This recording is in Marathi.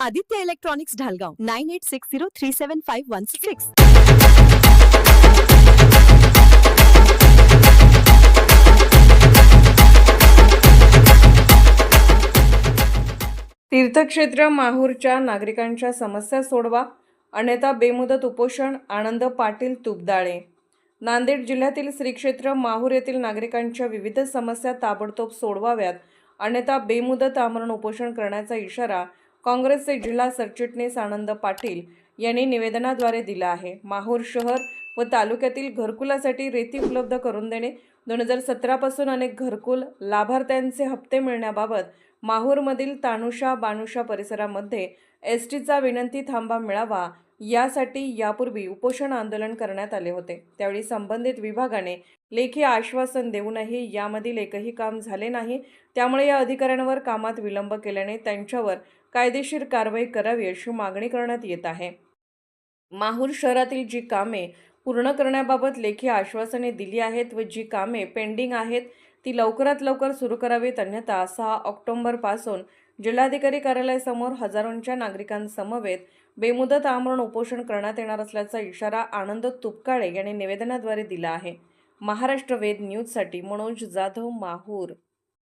Aditya electronics Dhalgaon nine eight six zero three seven five one six. तीर्थक्षेत्र माहूरच्या नागरिकांच्या समस्या सोडवा. अन्यथा बेमुदत उपोषण आनंद पाटील तुपदाळे. नांदेड जिल्ह्यातील श्रीक्षेत्र माहूर येथील नागरिकांच्या विविध समस्या ताबडतोब सोडवाव्यात. अन्यथा बेमुदत आमरण उपोषण करण्याचा इशारा काँग्रेसचे जिल्हा सरचिटणीस आनंद पाटील यांनी निवेदनाद्वारे दिला आहे. माहूर शहर व तालुक्यातील घरकुलासाठी रेती उपलब्ध करून देणे. दोन हजार सतरापासून अनेक घरकुल लाभार्थ्यांचे हप्ते मिळण्याबाबत माहूरमधील तानुषा बानुषा परिसरामध्ये एस टीचा विनंती थांबा मिळावा. यासाठी यापूर्वी उपोषण आंदोलन करण्यात आले होते. त्यावेळी संबंधित विभागाने लेखी आश्वासन देऊनही यामधील एकही काम झाले नाही. त्यामुळे या अधिकाऱ्यांवर कामात विलंब केल्याने त्यांच्यावर कायदेशीर कारवाई करावी अशी मागणी करण्यात येत आहे. माहूर शहरातील जी कामे पूर्ण करण्याबाबत लेखी आश्वासने दिली आहेत व जी कामे पेंडिंग आहेत ती लवकरात लवकर सुरू करावीत अन्यथा सहा ऑक्टोबरपासून जिल्हाधिकारी कार्यालयासमोर हजारोंच्या नागरिकांसमवेत बेमुदत आमरण उपोषण करण्यात येणार असल्याचा इशारा आनंद तुपकाळे यांनी निवेदनाद्वारे दिला आहे. महाराष्ट्र वेद न्यूजसाठी मनोज जाधव माहूर.